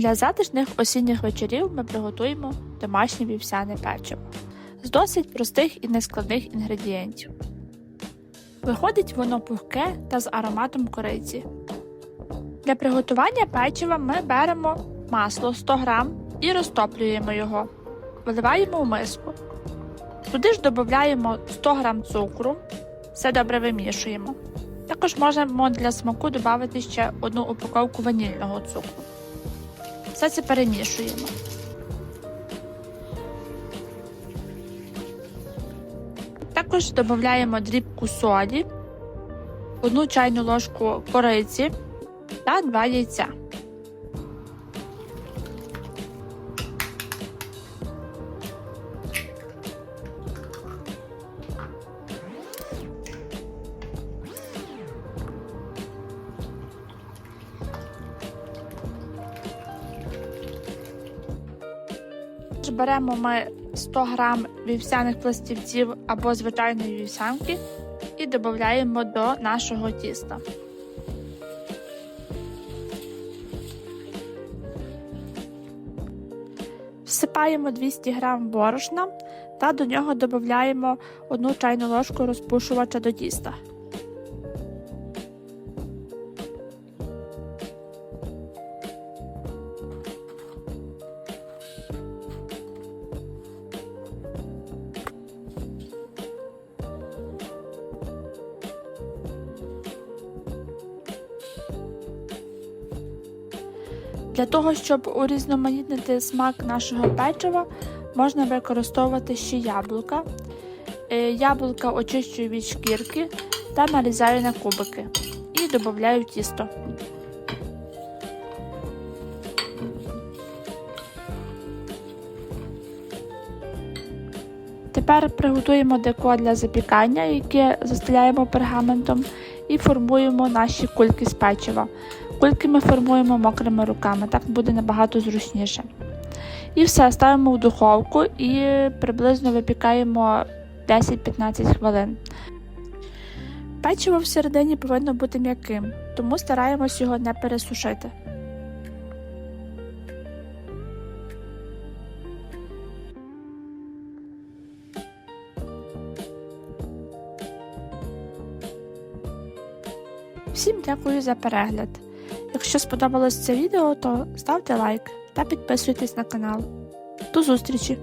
Для затишних осінніх вечорів ми приготуємо домашнє вівсяне печиво з досить простих і нескладних інгредієнтів. Виходить воно пухке та з ароматом кориці. Для приготування печива ми беремо масло 100 г і розтоплюємо його. Виливаємо в миску. Туди ж додаємо 100 г цукру, все добре вимішуємо. Також можемо для смаку додати ще одну упаковку ванільного цукру. Все це перемішуємо. Також додаємо дрібку солі, одну чайну ложку кориці та два яйця. Беремо ми 100 г вівсяних пластівців або звичайної вівсянки і додаємо до нашого тіста. Всипаємо 200 г борошна та до нього додаємо 1 чайну ложку розпушувача до тіста. Для того, щоб урізноманітнити смак нашого печива, можна використовувати ще яблука. Е, Яблука очищую від шкірки та нарізаю на кубики і додаю тісто. Тепер приготуємо деко для запікання, яке застеляємо пергаментом, і формуємо наші кульки з печива. Кульки ми формуємо мокрими руками, так буде набагато зручніше. І все, ставимо в духовку і приблизно випікаємо 10-15 хвилин. Печиво всередині повинно бути м'яким, тому стараємось його не пересушити. Всім дякую за перегляд. Якщо сподобалось це відео, то ставте лайк та підписуйтесь на канал. До зустрічі!